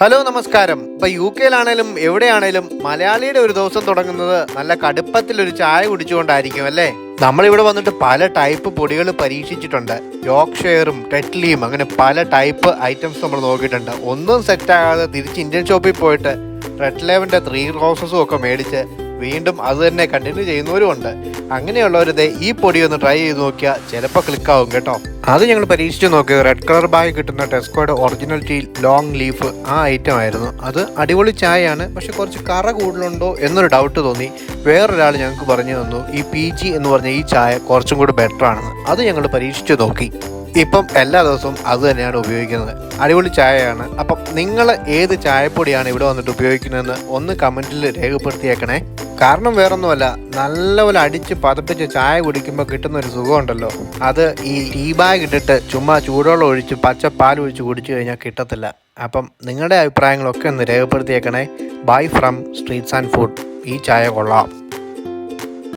Hello നമസ്കാരം. ഇപ്പൊ U കെയിലാണേലും എവിടെയാണേലും മലയാളിയുടെ ഒരു ദിവസം തുടങ്ങുന്നത് നല്ല കടുപ്പത്തിൽ ഒരു ചായ കുടിച്ചുകൊണ്ടായിരിക്കും അല്ലേ? നമ്മളിവിടെ വന്നിട്ട് പല ടൈപ്പ് പൊടികൾ പരീക്ഷിച്ചിട്ടുണ്ട്. യോക്ഷെയറും ടെറ്റ്ലിയും അങ്ങനെ പല ടൈപ്പ് ഐറ്റംസ് നമ്മൾ നോക്കിയിട്ടുണ്ട്. ഒന്നും സെറ്റ് ആകാതെ തിരിച്ച് ഇന്ത്യൻ ഷോപ്പിൽ പോയിട്ട് റെഡ് ലെവന്റെ ത്രീ റോസസും ഒക്കെ മേടിച്ച് വീണ്ടും അത് തന്നെ കണ്ടിന്യൂ ചെയ്യുന്നവരും ഉണ്ട് അങ്ങനെയുള്ളവരത് ഈ പൊടി ഒന്ന് ട്രൈ ചെയ്ത് നോക്കിയാൽ ചിലപ്പോൾ ക്ലിക്കാവും കേട്ടോ. അത് ഞങ്ങൾ പരീക്ഷിച്ച് നോക്കി. റെഡ് കളർ ബാഗ് കിട്ടുന്ന ടെസ്കോയുടെ ഒറിജിനൽ ടീ ലോങ് ലീഫ് ആ ഐറ്റം ആയിരുന്നു. അത് അടിപൊളി ചായയാണ്. പക്ഷെ കുറച്ച് കറ കൂടുതലുണ്ടോ എന്നൊരു ഡൗട്ട് തോന്നി. വേറൊരാൾ ഞങ്ങൾക്ക് പറഞ്ഞു തന്നു ഈ പി ജി എന്ന് പറഞ്ഞ ഈ ചായ കുറച്ചും കൂടി ബെറ്റർ ആണെന്ന്. അത് ഞങ്ങൾ പരീക്ഷിച്ച് നോക്കി. ഇപ്പം എല്ലാ ദിവസവും അത് തന്നെയാണ് ഉപയോഗിക്കുന്നത്. അടിപൊളി ചായയാണ്. അപ്പം നിങ്ങൾ ഏത് ചായപ്പൊടിയാണ് ഇവിടെ വന്നിട്ട് ഉപയോഗിക്കുന്നതെന്ന് ഒന്ന് കമന്റിൽ രേഖപ്പെടുത്തിയേക്കണേ. കാരണം വേറൊന്നുമല്ല നല്ലപോലെ അടിച്ച് പതപ്പിച്ച് ചായ കുടിക്കുമ്പോൾ കിട്ടുന്ന ഒരു സുഖമുണ്ടല്ലോ. അത് ഈ ടീ ബാഗ് ഇട്ടിട്ട് ചുമ്മാ ചൂടുവെള്ളം ഒഴിച്ച് പച്ച പാൽ ഒഴിച്ച് കുടിച്ചു കഴിഞ്ഞാൽ കിട്ടത്തില്ല. അപ്പം നിങ്ങളുടെ അഭിപ്രായങ്ങളൊക്കെ ഒന്ന് രേഖപ്പെടുത്തിയേക്കണേ. Bye from streets and food ഈ ചായ കൊള്ളാം.